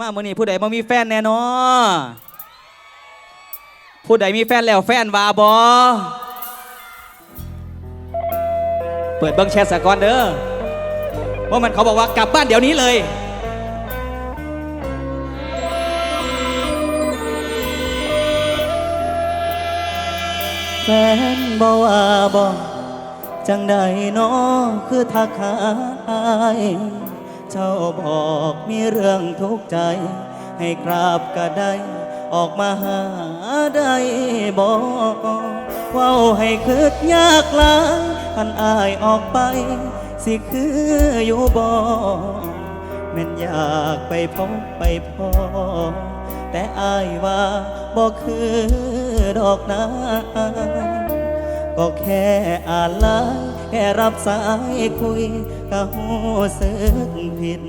มามื่อนี้ผู้ใดบ่มีแฟนแน่นอนผู้ใดมีแฟนแล้วแฟนวาบอเปิดเบิ้งแชทสะก่อนเด้อว่ามันเขาบอกว่ากลับบ้านเดี๋ยวนี้เลยแฟนบ่ว่าบ่จังใดเนาะคือทักหาอาย เจ้าบอกมีเรื่องทุกข์ใจ ให้กราบก็ได้ ออกมาหาได้บ่เว้าให้คืดยากลายคันอายออกไป สิคืออยู่บ่แม่นอยากไปพบไปพอ แต่อายว่าบอกคือดอกนาก็แค่อ่านไลน์ แค่รับสายคุยก็หูสึกผิด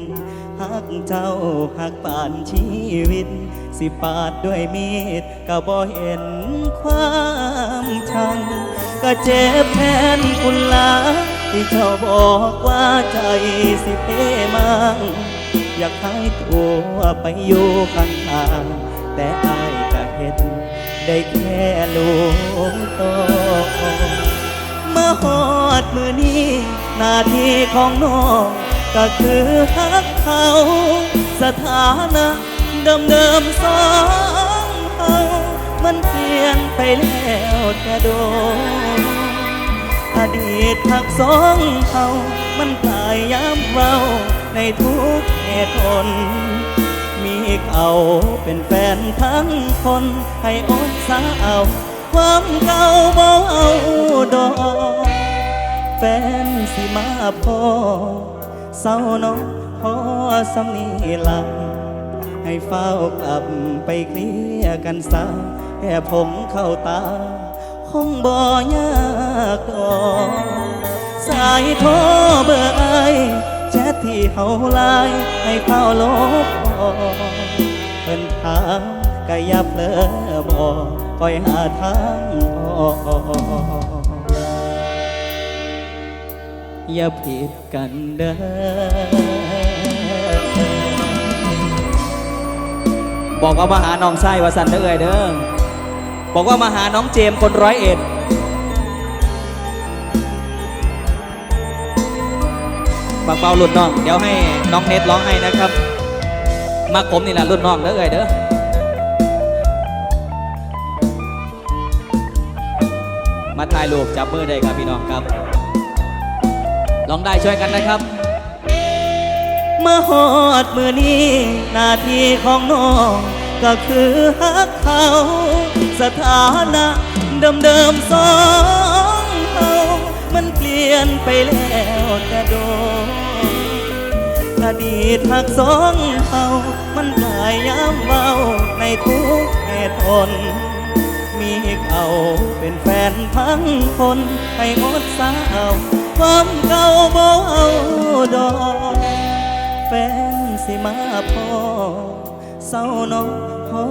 หักเจ้าหักป่านชีวิต สิปาดด้วยมีดก็บ่เห็นความชัง ก็เจ็บแทนคุณลาที่เจ้าบอกว่าใจสิเพมังอยากให้ตัวไปอยู่ข้างทางแต่อายก็เห็นได้แค่ลวงต มาหอดมือนี้ หน้าที่ของน้องก็คือฮักเขา สถานะเดิมๆสองเขามันเปลี่ยนไปแล้วแต่โดนอดีตทักสองเขามันกลายย้ำเราในทุกเหตุผลมีเขาเป็นแฟนทั้งคนให้อดสาเอา ความเก่าบ่เอาดอกแฟนสิมาพอเศร้าน้องพอสำนีหลังให้เฝ้ากลับไปเคลียกันซะแค่ผมเข้าตาคงบ่ยากดอกสายโทรเบอร์ไอแชทที่เฮาไลน์ให้เฝ้าลบออกเพิ่นถาม ก็อย่าเผลอบอกคอยหาทางออกอย่าผิดกันเด้อบอกว่ามาหาน้องไส้วาสันเด้อเอ่ยเด้อบอกว่ามาหาน้องเจมคนร้อยเอ็ดบางเบาหลุดน้อง เดี๋ยวให้น้องเน็ตร้องให้นะครับ มาผมนี่แหละรุ่นน้องเด้อเอ่ยเด้อ มาถ่ายรูปจับมือได้ครับพี่น้องครับ ลองได้ช่วยกันนะครับมาหอดมือนี้หน้าที่ของน้องก็คือฮักเขา สถานะเดิมๆสองเขามันเปลี่ยนไปแล้วแต่โดนอดีตหักสองเขามันกลายย้ำเบาในทุกเหตุผล มีเขาเป็นแฟนทั้งคนให้หมดสาวความเก่าบ่เอาดอกแฟนสิมาพอเศร้าน้องพอ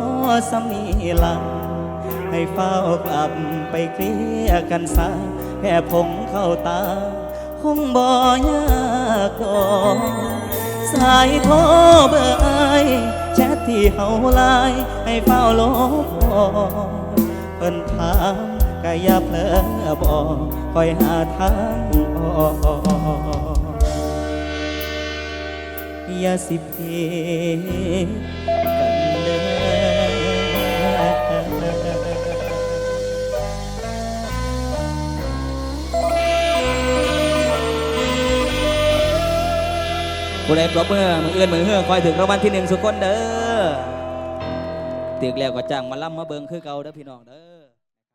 สำนีหลังให้เฝ้ากลับไปเคลียร์กันซะแค่ผมเข้าตา คงบ่ยากดอกสายโทรเบอร์ไอแชทที่เฮาไลน์ให้เฝ้าลบออก เพิ่นถามก็อย่าเผลอบอกคอยหาทางออกอย่าสิเพกันเด้อผู้ใดปรบมือมือเอื้อนมือเฮือคอยถึงรางวัลที่หนึ่งสุกคนเด้อ ตึกแล้วก็จ้างมาล่ำมาเบิงคือเก่าเด้อพี่น้องเด้อ